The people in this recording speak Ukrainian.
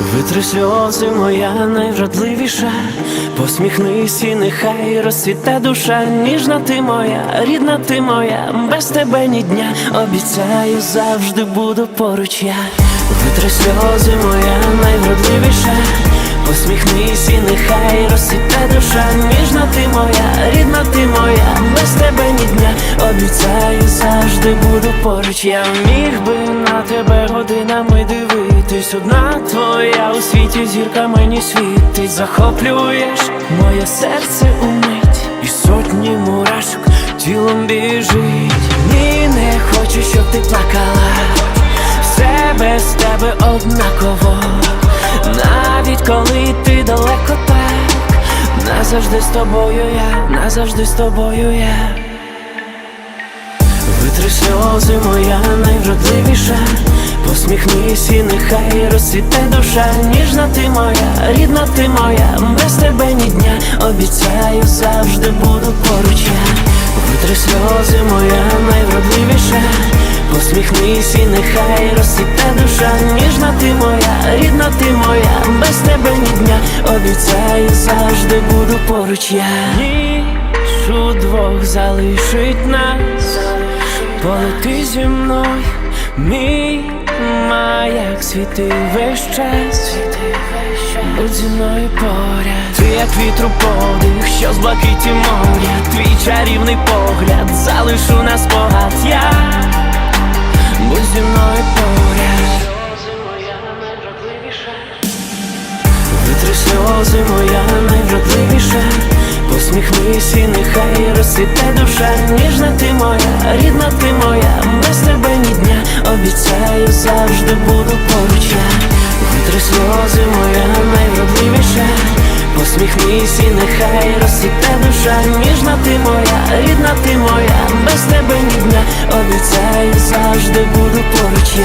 Витри сльози, моя найвродливіша, посміхнись і нехай розцвіте душа, ніжна ти моя, рідна ти моя, без тебе ні дня, обіцяю, завжди буду поруч я. Витри сльози, моя найвродливіша, посміхнись і нехай розцвіте душа, ніжна ти моя, рідна ти моя, без тебе ні дня, обіцяю, завжди буду поруч. Я. Міг би на тебе годинами дивитись, одна твоя у світі зірка мені світить, захоплюєш моє серце умить, і сотні мурашок тілом біжить. Ні, не хочу, щоб ти плакала. Все без тебе однаково, навіть коли ти далеко так, назавжди з тобою я, назавжди з тобою я. Витри сльози, моя найвродливіша, посміхнись і нехай розцвіте душа, ніжна ти моя, рідна ти моя, без тебе ні дня, обіцяю, завжди буду поруч я. Витри сльози, моя найвродливіша, посміхнись і нехай розцвіте душа, ніжна ти моя, рідна ти моя, без тебе ні дня, обіцяю, завжди буду поруч я. Ніж удвох залишить нас. Полети зі мною, мій маяк світи весь час, будь зі мною поряд, ти як вітру подих, що з блакиті моря, твій чарівний погляд, залишу нас спогад. Я, будь зі мною поряд. Витри сльози, моя найвродливіша, посміхнись і нехай розцвіте душа, ніжна ти моя, рідна ти моя, обіцяю, завжди буду поруч я. Витри сльози, моя найвродливіша, посміхнись і нехай розцвіте душа, ніжна ти моя, рідна ти моя, без тебе ні дня, обіцяю, завжди буду поруч.